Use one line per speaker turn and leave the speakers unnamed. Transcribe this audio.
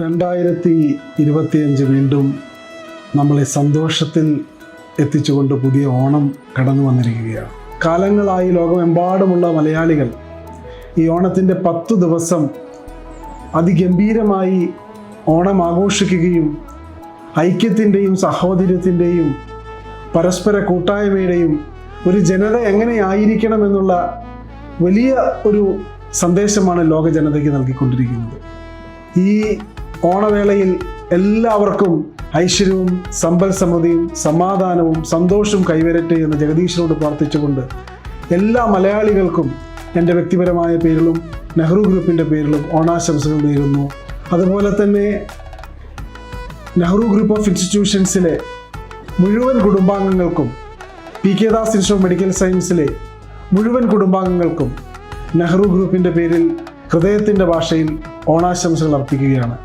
രണ്ടായിരത്തി ഇരുപത്തിയഞ്ച് വീണ്ടും നമ്മളെ സന്തോഷത്തിൽ എത്തിച്ചുകൊണ്ട് പുതിയ ഓണം കടന്നു വന്നിരിക്കുകയാണ്. കാലങ്ങളായി ലോകമെമ്പാടുമുള്ള മലയാളികൾ ഈ ഓണത്തിന്റെ പത്തു ദിവസം അതിഗംഭീരമായി ഓണം ആഘോഷിക്കുകയും ഐക്യത്തിന്റെയും സഹോദര്യത്തിന്റെയും പരസ്പര കൂട്ടായ്മയുടെയും ഒരു ജനത എങ്ങനെയായിരിക്കണമെന്നുള്ള വലിയ ഒരു സന്ദേശമാണ് ലോക ജനതയ്ക്ക് നൽകിക്കൊണ്ടിരിക്കുന്നത്. ഈ ഓണവേളയിൽ എല്ലാവർക്കും ഐശ്വര്യവും സമ്പൽ സമൃദ്ധിയും സമാധാനവും സന്തോഷവും കൈവരട്ടെ എന്ന് ജഗദീശനോട് പ്രാർത്ഥിച്ചുകൊണ്ട് എല്ലാ മലയാളികൾക്കും എന്റെ വ്യക്തിപരമായ പേരിലും നെഹ്റു ഗ്രൂപ്പിന്റെ പേരിലും ഓണാശംസകൾ നേരുന്നു. അതുപോലെ തന്നെ നെഹ്റു ഗ്രൂപ്പ് ഓഫ് ഇൻസ്റ്റിറ്റ്യൂഷൻസിലെ മുഴുവൻ കുടുംബാംഗങ്ങൾക്കും P K Das institute medical സയൻസിലെ മുഴുവൻ കുടുംബാംഗങ്ങൾക്കും നെഹ്റു ഗ്രൂപ്പിന്റെ പേരിൽ ഹൃദയത്തിന്റെ ഭാഷയിൽ ഓണാശംസകൾ അർപ്പിക്കുകയാണ്.